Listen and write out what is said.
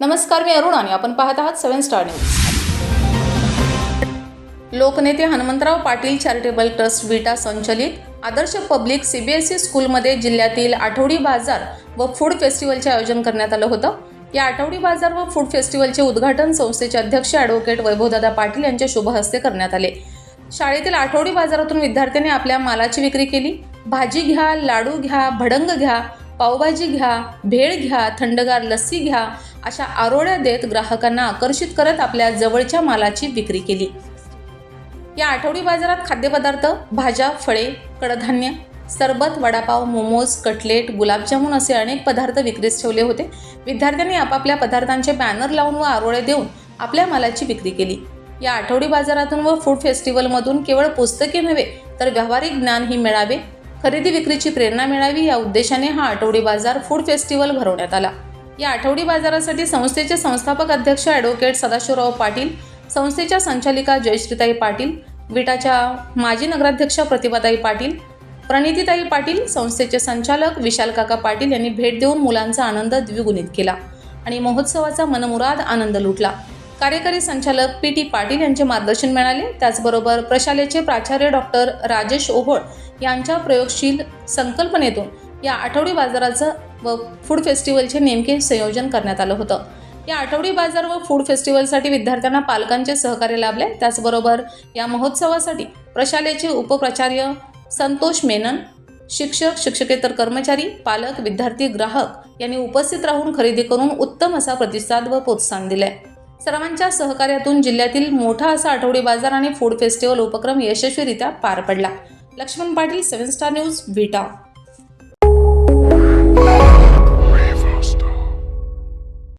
नमस्कार मी अरुण आणि आपण पाहत आहात सेव्हन स्टार न्यूज. लोकनेते हनुमंतराव पाटील चॅरिटेबल ट्रस्ट विटा संचलित आदर्श पब्लिक सीबीएसई स्कूलमध्ये जिल्ह्यातील आठवडी बाजार व फूड फेस्टिवलचे आयोजन करण्यात आलं होतं. या आठवडी बाजार व फूड फेस्टिवलचे उद्घाटन संस्थेचे अध्यक्ष ॲडव्होकेट वैभवदादा पाटील यांच्या शुभहस्ते करण्यात आले. शाळेतील आठवडी बाजारातून विद्यार्थ्यांनी आपल्या मालाची विक्री केली. भाजी घ्या लाडू घ्या भडंग घ्या पावभाजी घ्या भेळ घ्या थंडगार लस्सी घ्या अशा आरोळ्या देत ग्राहकांना आकर्षित करत आपल्या जवळच्या मालाची विक्री केली. या आठवडी बाजारात खाद्यपदार्थ भाज्या फळे कडधान्य सरबत वडापाव मोमोज कटलेट गुलाबजामुन असे अनेक पदार्थ विक्रीस ठेवले होते. विद्यार्थ्यांनी आपापल्या पदार्थांचे बॅनर लावून व आरोळे देऊन आपल्या मालाची विक्री केली. या आठवडी बाजारातून व फूड फेस्टिवलमधून केवळ पुस्तके नव्हे तर व्यावहारिक ज्ञानही मिळावे. खरेदी विक्रीची प्रेरणा मिळावी या उद्देशाने हा आठवडी बाजार फूड फेस्टिवल भरवण्यात आला. या आठवडी बाजारासाठी संस्थेचे संस्थापक अध्यक्ष ॲडव्होकेट सदाशिवराव पाटील संस्थेच्या संचालिका जयश्रीताई पाटील विटाच्या माजी नगराध्यक्ष प्रतिभाताई पाटील प्रणितीताई पाटील संस्थेचे संचालक विशाल काका पाटील यांनी भेट देऊन मुलांचा आनंद द्विगुणित केला आणि महोत्सवाचा मनमुराद आनंद लुटला. कार्यकारी संचालक पी टी पाटील यांचे मार्गदर्शन मिळाले. त्याचबरोबर प्रशालेचे प्राचार्य डॉक्टर राजेश ओहोळ यांच्या प्रयोगशील संकल्पनेतून या आठवडी बाजाराचं व फूड फेस्टिवलचे नेमके संयोजन करण्यात आलं होतं. या आठवडी बाजार व फूड फेस्टिवलसाठी विद्यार्थ्यांना पालकांचे सहकार्य लाभले. त्याचबरोबर या महोत्सवासाठी प्रशालेचे उपप्राचार्य संतोष मेनन शिक्षक शिक्षकेतर कर्मचारी पालक विद्यार्थी ग्राहक यांनी उपस्थित राहून खरेदी करून उत्तम असा प्रतिसाद व प्रोत्साहन दिले सर्वांच्या सहकार्यातून जिल्ह्यातील मोठा असा आठवडी बाजार आणि फूड फेस्टिवल उपक्रम यशस्वीरित्या पार पडला. Laxman Patil seven star news Vita